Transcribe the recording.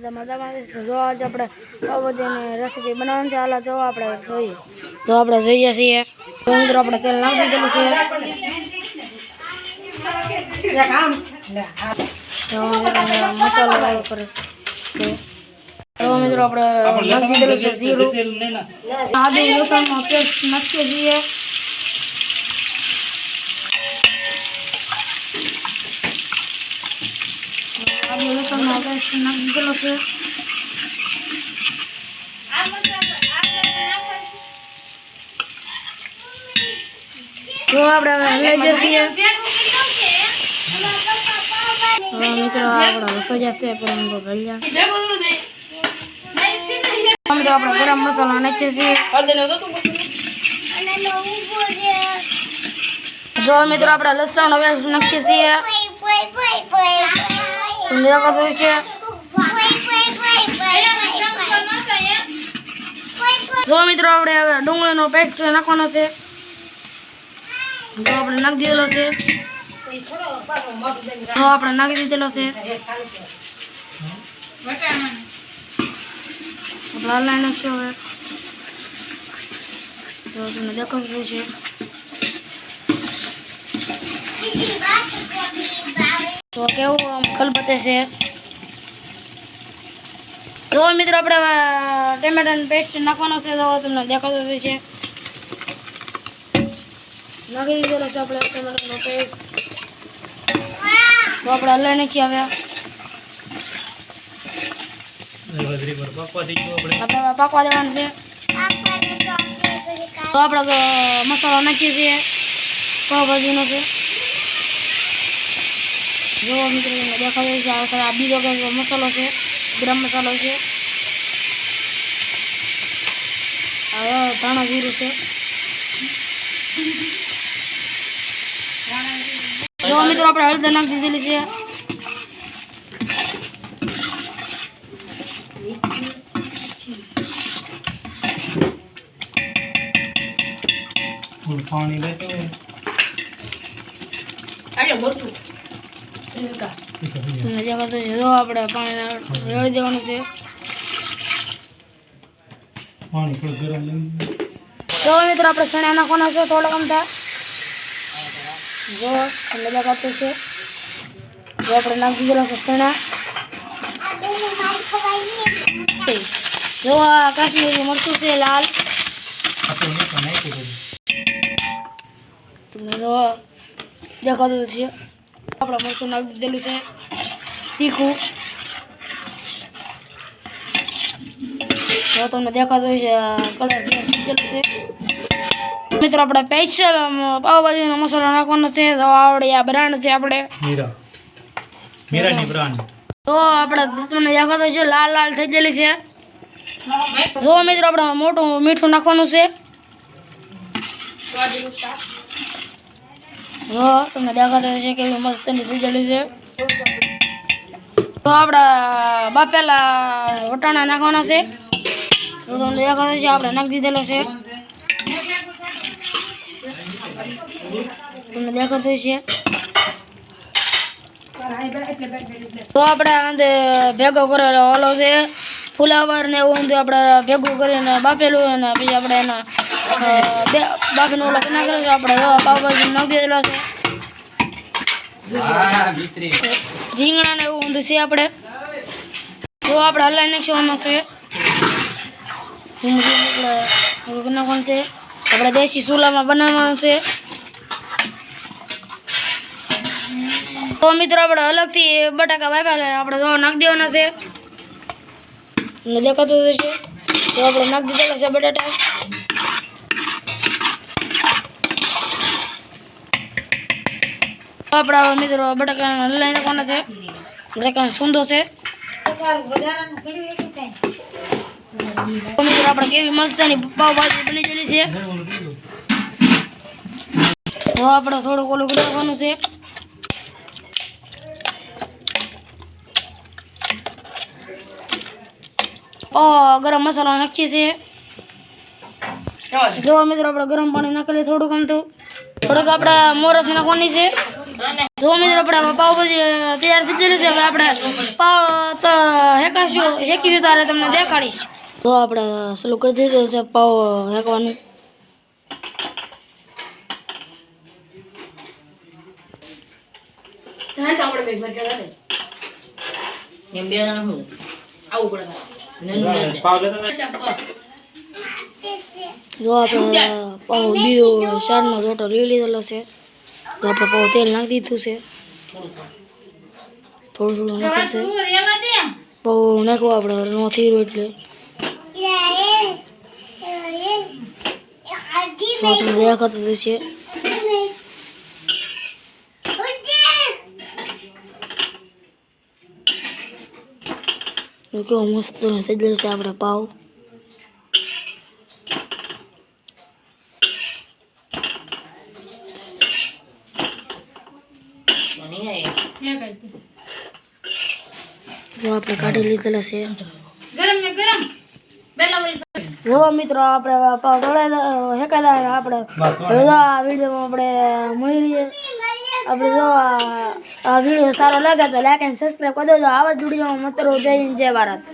બધા મજામાં જો આજે આપણે પાવભાજીની રેસીપી બનાવવાની છે. હાલ જો આપણે જોઈએ. તો આપણે જઈએ છીએ. તો મિત્રો આપણે તેલ નાખી દીધેલું છે. તો મસાલો વાળો કરે છે તો મિત્રો આપણે નાખી દીધેલું છે જીરું. આદુ લસણનો પેસ્ટ નાખીએ છીએ આદુ લસણનો પેસ્ટ નાખી દીધેલો છે. જો આપણે લઈ જઈએ. મિત્રો આપણા રસોઈયા છે પણ ભલ્યા મિત્રો આપણે ગરમ મસાલો નાખીએ છીએ. જો મિત્રો આપણે લસણ હવે નાખીએ છીએ. છે. જો મિત્રો, આપણે હવે ડુંગળીનો પેસ્ટ નાખવાનો છે. જો આપણે નાખી દીધેલો છે. જો આપણે નાખી દીધેલો છે. આપણે હલાવી હવે. તો તમને દેખાતું છે. તો કેવું આમ કલબતે છે? જો મિત્રો આપણે ટમેટાનો પેસ્ટ નાખવાનો છે તો તમને દેખાતો છે નાખી દીધેલો છે આપણે ટમેટાનો પેસ્ટ તો આપણે હલાવી નાખીએ હવે. આપણે. પાકવા દેવાનું છે. તો આપણે મસાલો નાખીએ છીએ. પાવભાજીનો છે. જો મિત્રો દેખાતો છે આ બીજો કંઈક મસાલો છે. ગરમ મસાલો છે. હવે ધાણા જીરું છે. જો મિત્રો આપણે હળદર નાખી દીધેલી છે. પાણી લેતો તમને દેખાતો છે જો આપણે પાણી રેડી દેવાનું છે પાણી થોડું ગરમ લઈ જો મિત્રો આપણે ચણા નાખવાના છે થોડા અમથા જો તમને દેખાતું છે જો આપણે નાખી દીધેલા છે ચણા જો આ કાશ્મીરી મરચું છે લાલ આપણે નહીં પણ નાખ્યું બધું તમને જો દેખાતું છે આપણે મરચું નાખી દીધેલું છે તીખું જો તમને દેખાતું છે કલર દીધેલું છે મિત્રો આપણે સ્પેશિયલ પાવભાજીનો મસાલો નાખવાનો છે તો આવડે આ બ્રાન્ડ છે આપણે મીરા મીરાની બ્રાન્ડ તો આપણે તમને દેખાતો છે લાલ લાલ થઈ ગયેલી છે જો મિત્રો આપણે મોટું મીઠું નાખવાનું છે જો તમને દેખાતો છે કેવી મસ્ત નીકળી જડી છે. તો આપણા બાપેલા વટાણા નાખવાના છે. તો તમને દેખાતો છે આપણે નાખી દીધેલો છે. તમને દેખાતો છે તો આપણે અંદર ભેગો કરેલો ઓલો છે. ફુલાવર ને એવું આપણે ભેગું કરીને બાપેલું અને પછી આપણે એના બે બાફીને ઓલો કરી નાખેલો છે આપણે જો પાવભાજી નાખી દીધેલો છે. રીંગણા ને એવું ઊંધું છે આપણે જો આપણે હલાવી નાખવાનું છે નાખવાનું છે આપણે દેશી ચૂલામાં બનાવવાનું છે તો મિત્રો આપણે અલગથી બટાકા વાપ્યા આપણે તો નાખી દેવાના છે. દેખાતું જ છે. તો આપણે નાખી દીધેલા છે બટાટા આપણા મિત્રો બટાકા લઈને નાખવાના છે? બટાકા સૂંદો છે. મિત્રો આપણે કેવી મસ્તની પાવભાજી બની ગયેલી છે. તો આપણે થોડુંક ઓલું નાખવાનું છે. ઓ ગરમ મસાલો નાખીએ છીએ. જો મિત્રો આપણે ગરમ પાણી નાખેલી થોડુંક આમ તો. થોડુંક આપણે મોરસ નાખવાની છે. જો મિત્રો આપણે પાવભાજી તૈયાર થઈ ગયેલી છે હવે આપણે પાવ તો હેકાશું હેકીશું તારે તમને દેખાડીશ. તો આપણે શરૂ કરી દીધું છે પાવ હેકવાનું? જો આપણે પાવ બીજો શાળનો જોટો લઈ લીધેલો છે. તો આપણે પાવ તેલ નાખી દીધું છે થોડું થોડું નાખશે પાવ નાખવું આપણે નો થઈ રહ્યો એટલે તો તમને દેખાતું છે તો કેવો મસ્ત થઈ ગયેલો છે આપણે પાવ જો આપણે કાઢી લીધેલા છે. જો મિત્રો આપણે પાવ તળાયેલા હેકાયેલા અને આપણે હવે જો આ વિડીયોમાં આપણે મળી રહીએ. આપણે જો આ વીડિયો સારો લાગે તો લાઈક એન્ડ સબસ્ક્રાઈબ કરી દેજો. આવા જ વિડીયોમાં મત જય હિન્દ જય ભારત.